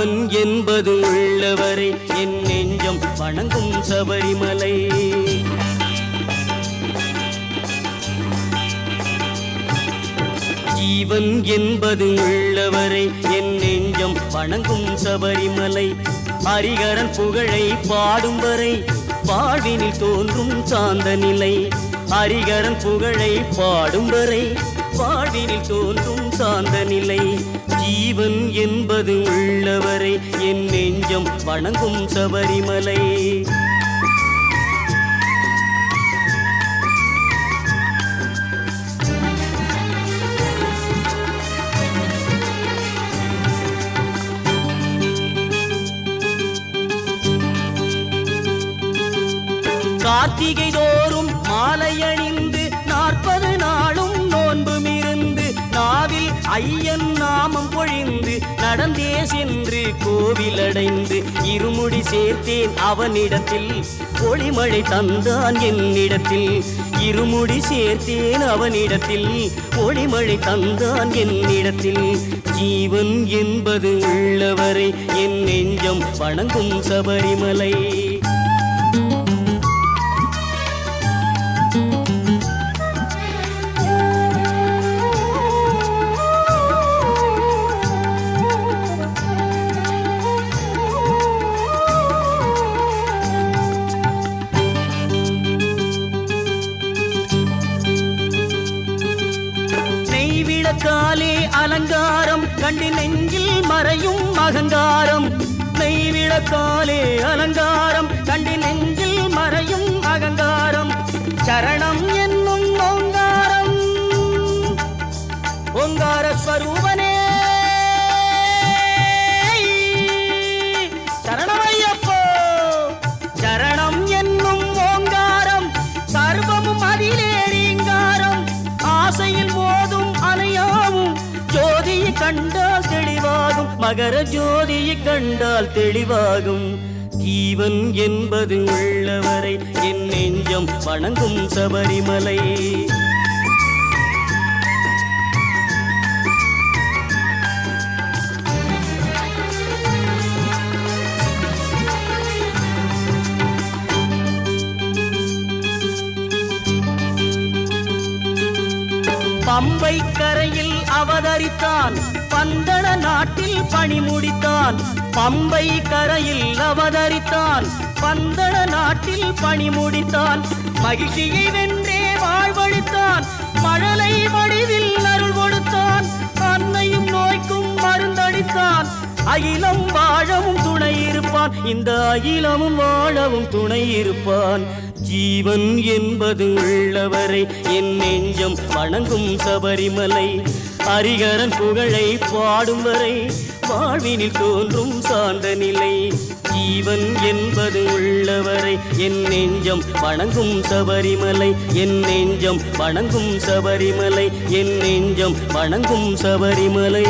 ஜீவன் என்பது உள்ளவரை. என் நெஞ்சம் வணங்கும் சபரிமலை. ஜீவன் என்பது உள்ளவரை. என் நெஞ்சம் வணங்கும் சபரிமலை. ஹரிகரன் புகழை பாடும் வரை வாழ்வினில் தோன்றும் சாந்த நிலை. ஹரிகரன் புகழை பாடும் வரை வாழ்வினில் தோன்றும் சாந்த நிலை. ஜீவன் என்பது உள்ளவரை என் நெஞ்சம் வணங்கும் சபரிமலை. கார்த்திகை தோறும் மாலை அணிந்து நாற்பது நாளும் நோன்பும் இருந்து நாவில் ஐயன் நாமம் பொழிந்து நடந்தே சென்று கோவில் அடைந்து இருமுடி சேர்த்தேன் அவனிடத்தில். ஒளிமழை தந்தான் என்னிடத்தில். இருமுடி சேர்த்தேன் அவனிடத்தில். ஒளிமழை தந்தான் என்னிடத்தில். ஜீவன் என்பது உள்ளவரை என் நெஞ்சம் வணங்கும் சபரிமலை. காலே அலங்காரம் கண்டி நெஞ்சில் மறையும் அகங்காரம். நெய்விட காலே அலங்காரம் கண்டி நெஞ்சில் மறையும் அகங்காரம். சரணம் தெளிவாகும் மகர ஜோதியை கண்டால் தெளிவாகும். ஜீவன் என்பது உள்ளவரை என் நெஞ்சம் வணங்கும் சபரிமலை. பம்பை கரையில் அவதரித்தான் பந்த நாட்டில் பணி முடித்தான். பம்பை கரையில் அவதரித்தான். பந்தள நாட்டில் பணி முடித்தான். மகிழ்ச்சியை வென்றே வாழ்வழித்தான். மழலை வடிவில் அருள் கொடுத்தான். அன்னையும் நோய்க்கும் மருந்தடித்தான். அகிலம் வாழவும் துணை இருப்பான். இந்த அகிலமும் வாழவும் துணை இருப்பான். ஜீவன் என்பது உள்ளவரை. என் நெஞ்சம் வணங்கும் சபரிமலை. ஹரிகரன் புகழை பாடும் வரை வாழ்வினில் தோன்றும் சார்ந்த நிலை. ஜீவன் என்பது உள்ளவரை என் நெஞ்சம் வணங்கும் சபரிமலை என் நெஞ்சம் வணங்கும் சபரிமலை என் நெஞ்சம் வணங்கும் சபரிமலை.